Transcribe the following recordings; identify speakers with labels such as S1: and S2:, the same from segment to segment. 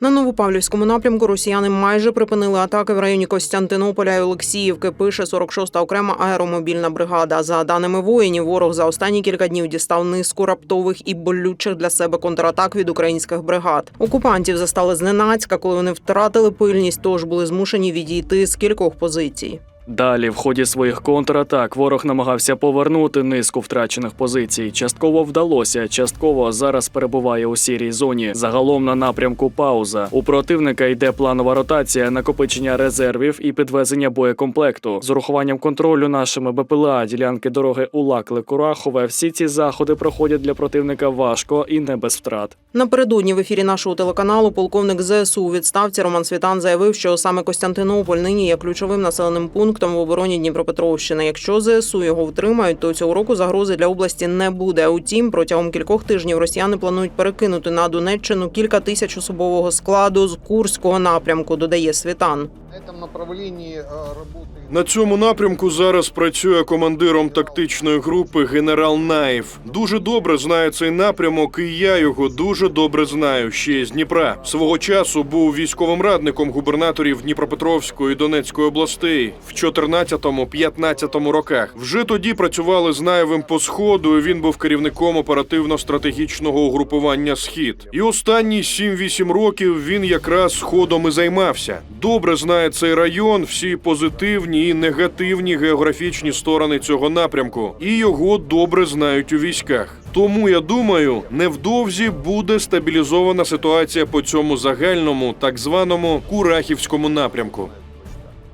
S1: На Новопавлівському напрямку росіяни майже припинили атаки в районі Костянтинополя і Олексіївки. Пише 46-та окрема аеромобільна бригада. За даними воїнів, ворог за останні кілька днів дістав низку раптових і болючих для себе контратак від українських бригад. Окупантів застали зненацька, коли вони втратили пильність, тож були змушені відійти з кількох позицій.
S2: Далі, в ході своїх контратак, ворог намагався повернути низку втрачених позицій. Частково вдалося, частково зараз перебуває у сірій зоні. Загалом на напрямку пауза. У противника йде планова ротація, накопичення резервів і підвезення боєкомплекту. З урахуванням контролю нашими БПЛА ділянки дороги Улакле Курахове. Всі ці заходи проходять для противника важко і не без втрат.
S1: Напередодні в ефірі нашого телеканалу полковник ЗСУ у відставці Роман Світан заявив, що саме Костянтинополь нині є ключовим населеним пунктом в обороні Дніпропетровщини. Якщо ЗСУ його втримають, то цього року загрози для області не буде. Утім, протягом кількох тижнів росіяни планують перекинути на Донеччину кілька тисяч особового складу з Курського напрямку. Додає Світан.
S3: Э,
S4: На цьому напрямку зараз працює командиром тактичної групи генерал Наєв. Дуже добре знає цей напрямок, і я його дуже добре знаю. Ще з Дніпра. Свого часу був військовим радником губернаторів Дніпропетровської і Донецької областей в 14-15 роках. Вже тоді працювали з Наєвим по сходу. і Він був керівником оперативно-стратегічного угрупування Схід. І останні 7-8 років він якраз сходом і займався. Добре знає цей район, всі позитивні і негативні географічні сторони цього напрямку, і його добре знають у військах. Тому я думаю, невдовзі буде стабілізована ситуація по цьому загальному, так званому Курахівському напрямку.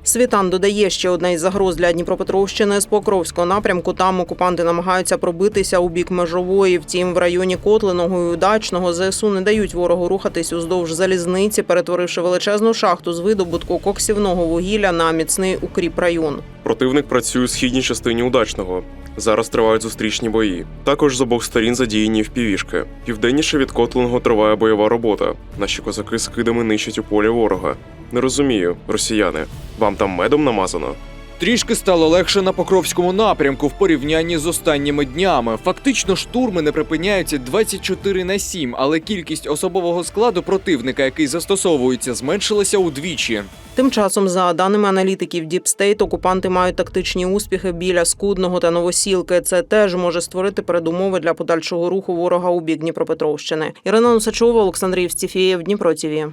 S1: Світан додає, що одна із загроз для Дніпропетровщини з Покровського напрямку. Там окупанти намагаються пробитися у бік межової. Втім, в районі Котлиного і Удачного ЗСУ не дають ворогу рухатись уздовж залізниці, перетворивши величезну шахту з видобутку коксівного вугілля на міцний укріп район.
S5: Противник працює у східній частині удачного. Зараз тривають зустрічні бої. Також з обох сторін задіяні впівішки. Південніше від Котлиного триває бойова робота. Наші козаки з кидами нищать у полі ворога. Не розумію, росіяни. Вам там медом намазано?
S6: Трішки стало легше на Покровському напрямку в порівнянні з останніми днями. Фактично штурми не припиняються 24 на 7, але кількість особового складу противника, який застосовується, зменшилася удвічі.
S1: Тим часом, за даними аналітиків Діпстейт, окупанти мають тактичні успіхи біля Скудного та Новосілки. Це теж може створити передумови для подальшого руху ворога у бік Дніпропетровщини. Ірина Носачова, Олександр Євстіфєєв, Дніпро ТІВІ.